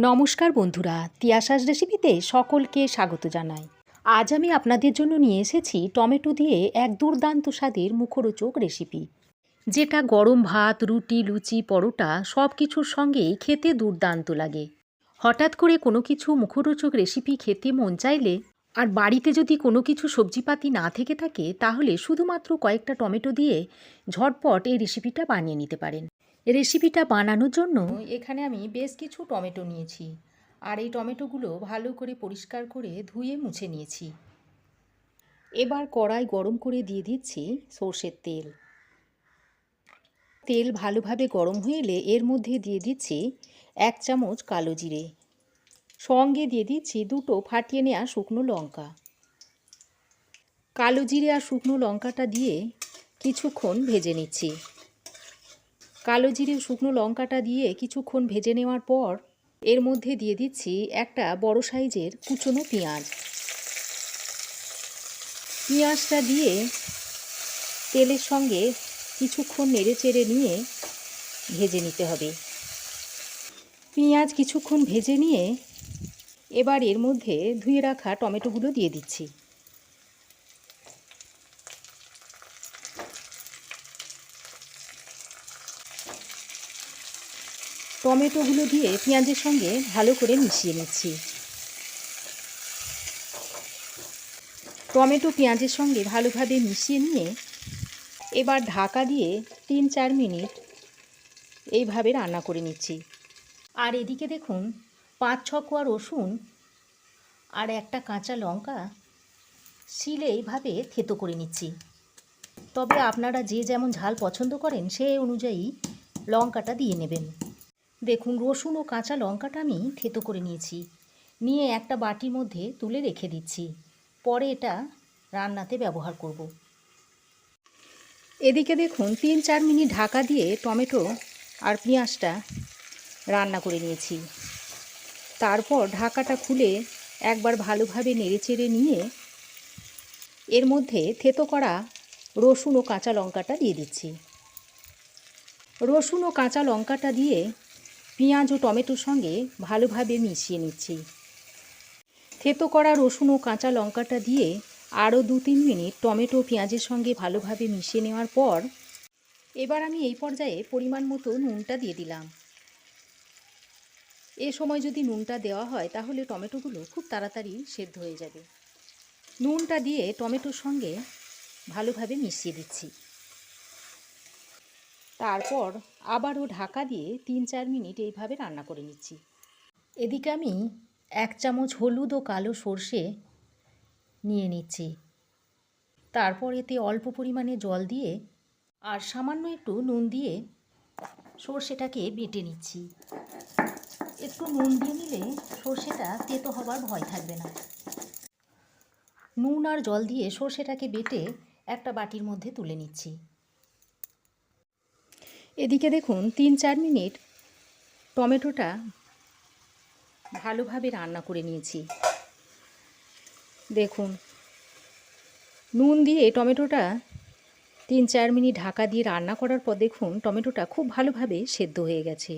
নমস্কার বন্ধুরা, তিয়াশাস রেসিপিতে সকলকে স্বাগত জানাই। আজ আমি আপনাদের জন্য নিয়ে এসেছি টমেটো দিয়ে এক দুর্দান্ত স্বাদের মুখরোচক রেসিপি। যেটা গরম ভাত, রুটি, লুচি, পরোটা সব কিছুর সঙ্গেই খেতে দুর্দান্ত লাগে। হঠাৎ করে কোনো কিছু মুখরোচক রেসিপি খেতে মন চাইলে আর বাড়িতে যদি কোনো কিছু সবজিপাতি না থেকে থাকে, তাহলে শুধুমাত্র কয়েকটা টমেটো দিয়ে ঝটপট এই রেসিপিটা বানিয়ে নিতে পারেন। রেসিপিটা বানানোর জন্য এখানে আমি বেশ কিছু টমেটো নিয়েছি। আর এই টমেটোগুলো ভালো করে পরিষ্কার করে ধুয়ে মুছে নিয়েছি। এবার কড়াই গরম করে দিয়ে দিচ্ছি সর্ষের তেল। তেল ভালোভাবে গরম হয়ে এলে এর মধ্যে দিয়ে দিচ্ছি এক চামচ কালো জিরে। সঙ্গে দিয়ে দিচ্ছি দুটো ফাটিয়ে নেওয়া শুকনো লঙ্কা। কালো জিরে আর শুকনো লঙ্কাটা দিয়ে কিছুক্ষণ ভেজে নিচ্ছি। কালো জিরে শুকনো লঙ্কাটা দিয়ে কিছুক্ষণ ভেজে নেওয়ার পর এর মধ্যে দিয়ে দিচ্ছি একটা বড় সাইজের কুচনো পেঁয়াজ। পেঁয়াজটা দিয়ে তেলের সঙ্গে কিছুক্ষণ নেড়ে চেড়ে নিয়ে ভেজে নিতে হবে। পেঁয়াজ কিছুক্ষণ ভেজে নিয়ে এবার এর মধ্যে ধুয়ে রাখা টমেটোগুলো দিয়ে দিচ্ছি। টমেটোগুলো দিয়ে পেঁয়াজের সঙ্গে ভালো করে মিশিয়ে নিচ্ছি। টমেটো পেঁয়াজের সঙ্গে ভালোভাবে মিশিয়ে নিয়ে এবার ঢাকা দিয়ে তিন চার মিনিট এইভাবে রান্না করে নিচ্ছি। আর এদিকে দেখুন, পাঁচ ছ কোয়া রসুন আর একটা কাঁচা লঙ্কা শিলে এইভাবে থেতো করে নিচ্ছি। তবে আপনারা যে যেমন ঝাল পছন্দ করেন, সেই অনুযায়ী লঙ্কাটা দিয়ে নেবেন। দেখুন, রসুন ও কাঁচা লঙ্কাটা আমি থেতো করে নিয়েছি। নিয়ে একটা বাটির মধ্যে তুলে রেখে দিচ্ছি। পরে এটা রান্নাতে ব্যবহার করব। এদিকে দেখুন, তিন চার মিনিট ঢাকা দিয়ে টমেটো আর পেঁয়াজটা রান্না করে নিয়েছি। তারপর ঢাকাটা খুলে একবার ভালোভাবে নেড়েচেড়ে নিয়ে এর মধ্যে থেতো করা রসুন ও কাঁচা লঙ্কাটা দিয়ে দিচ্ছি। রসুন ও কাঁচা লঙ্কাটা দিয়ে পেঁয়াজ ও টমেটোর সঙ্গে ভালোভাবে মিশিয়ে নিচ্ছি। থেতো করা রসুন ও কাঁচা লঙ্কাটা দিয়ে আরও দু তিন মিনিট টমেটো পেঁয়াজের সঙ্গে ভালোভাবে মিশিয়ে নেওয়ার পর এবার আমি এই পর্যায়ে পরিমাণ মতো নুনটা দিয়ে দিলাম। এ সময় যদি নুনটা দেওয়া হয় তাহলে টমেটোগুলো খুব তাড়াতাড়ি সেদ্ধ হয়ে যাবে। নুনটা দিয়ে টমেটোর সঙ্গে ভালোভাবে মিশিয়ে দিচ্ছি। তারপর আবারও ঢাকা দিয়ে তিন চার মিনিট এইভাবে রান্না করে নিচ্ছি। এদিকে আমি এক চামচ হলুদ ও কালো সর্ষে নিয়ে নিচ্ছি। তারপর এতে অল্প পরিমাণে জল দিয়ে আর সামান্য একটু নুন দিয়ে সর্ষেটাকে বেটে নিচ্ছি। একটু নুন দিয়ে নিলে সর্ষেটা তেতো হবার ভয় থাকবে না। নুন আর জল দিয়ে সর্ষেটাকে বেটে একটা বাটির মধ্যে তুলে নিচ্ছি। এদিকে দেখুন, তিন চার মিনিট টমেটোটা ভালোভাবে রান্না করে নিয়েছি। দেখুন, নুন দিয়ে টমেটোটা তিন চার মিনিট ঢাকা দিয়ে রান্না করার পর দেখুন, টমেটোটা খুব ভালোভাবে সেদ্ধ হয়ে গেছে।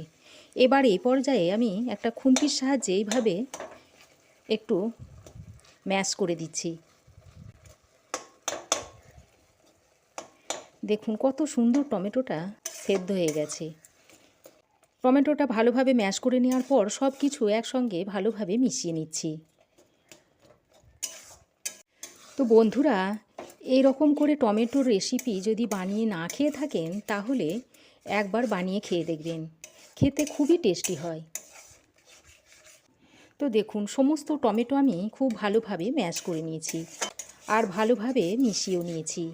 এবার এই পর্যায়ে আমি একটা খুন্তির সাহায্যে এইভাবে একটু ম্যাশ করে দিচ্ছি। দেখুন, কত সুন্দর টমেটোটা সেদ্ধ হয়ে গেছে। টমেটোটা ভালোভাবে ম্যাশ করে নেওয়ার পর সব কিছু একসঙ্গে ভালোভাবে মিশিয়ে নিচ্ছি। তো বন্ধুরা এই রকম করে টমেটোর রেসিপি যদি বানিয়ে না খেয়ে থাকেন, তাহলে একবার বানিয়ে খেয়ে দেখবেন। খেতে খুবই টেস্টি হয়। তো দেখুন, সমস্ত টমেটো আমি খুব ভালোভাবে ম্যাশ করে নিয়েছি আর ভালোভাবে মিশিয়েও নিয়েছি।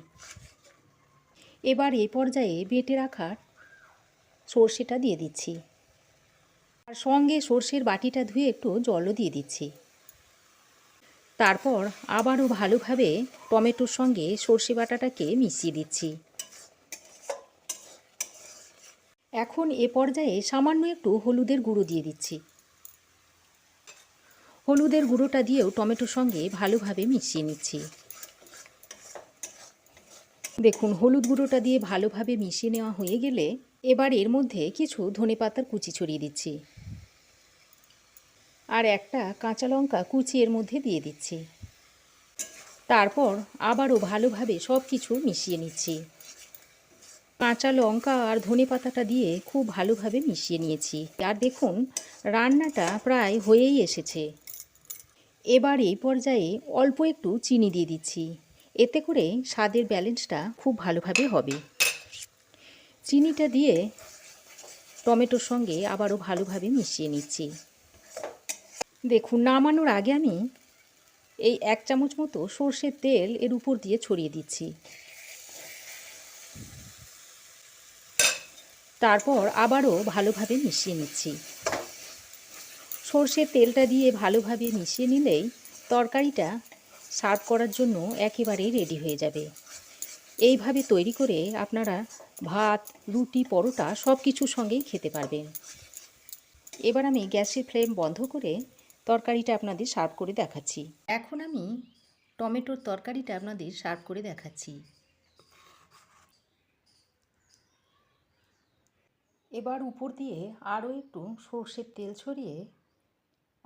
এবার এ পর্যায়ে বেটে রাখা সর্ষেটা দিয়ে দিচ্ছি। আর সঙ্গে সর্ষের বাটিটা ধুয়ে একটু জলও দিয়ে দিচ্ছি। তারপর আবারও ভালোভাবে টমেটোর সঙ্গে সর্ষে বাটাটাকে মিশিয়ে দিচ্ছি। এখন এ পর্যায়ে সামান্য একটু হলুদের গুঁড়ো দিয়ে দিচ্ছি। হলুদের গুঁড়োটা দিয়েও টমেটোর সঙ্গে ভালোভাবে মিশিয়ে নিচ্ছি। দেখুন, হলুদ গুঁড়োটা দিয়ে ভালোভাবে মিশিয়ে নেওয়া হয়ে গেলে এবার এর মধ্যে কিছু ধনেপাতার কুচি ছড়িয়ে দিচ্ছি। আর একটা কাঁচা লঙ্কা কুচি এর মধ্যে দিয়ে দিচ্ছি। তারপর আবারও ভালোভাবে সব কিছু মিশিয়ে নিচ্ছি। কাঁচা লঙ্কা আর ধনে পাতাটা দিয়ে খুব ভালোভাবে মিশিয়ে নিয়েছি। আর দেখুন, রান্নাটা প্রায় হয়েই এসেছে। এবার এই পর্যায়ে অল্প একটু চিনি দিয়ে দিচ্ছি। এতে করে স্বাদের ব্যালেন্সটা খুব ভালোভাবে হবে। চিনিটা দিয়ে টমেটোর সঙ্গে আবারও ভালোভাবে মিশিয়ে নিচ্ছি। দেখুন, নামানোর আগে আমি এই এক চামচ মতো সর্ষের তেল এর উপর দিয়ে ছড়িয়ে দিচ্ছি। তারপর আবারও ভালোভাবে মিশিয়ে নিচ্ছি। সর্ষের তেলটা দিয়ে ভালোভাবে মিশিয়ে নিলেই তরকারিটা সার্ভ করার জন্য একেবারেই রেডি হয়ে যাবে। এইভাবে তৈরি করে আপনারা ভাত, রুটি, পরোটা সব কিছুর সঙ্গেই খেতে পারবেন। এবার আমি গ্যাসের ফ্লেম বন্ধ করে তরকারিটা আপনাদের সার্ভ করে দেখাচ্ছি। এখন আমি টমেটোর তরকারিটা আপনাদের সার্ভ করে দেখাচ্ছি। এবার উপর দিয়ে আরও একটু সর্ষের তেল ছড়িয়ে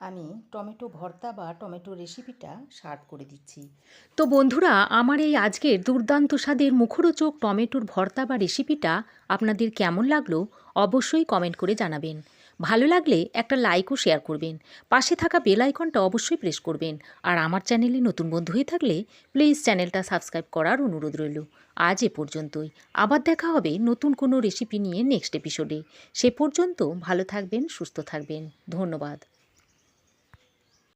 আমি টমেটো ভর্তা বা টমেটো রেসিপিটা সার্ভ করে দিচ্ছি। তো বন্ধুরা, আমার এই আজকের দুর্দান্ত স্বাদের মুখরোচক টমেটোর ভর্তা বা রেসিপিটা আপনাদের কেমন লাগল অবশ্যই কমেন্ট করে জানাবেন। ভালো লাগলে একটা লাইকও শেয়ার করবেন। পাশে থাকা বেল আইকনটা অবশ্যই প্রেস করবেন। আর আমার চ্যানেলে নতুন বন্ধু হয়ে থাকলে প্লিজ চ্যানেলটা সাবস্ক্রাইব করার অনুরোধ রইল। আজ এ পর্যন্তই। আবার দেখা হবে নতুন কোনো রেসিপি নিয়ে নেক্সট এপিসোডে সে পর্যন্ত ভালো থাকবেন, সুস্থ থাকবেন। ধন্যবাদ।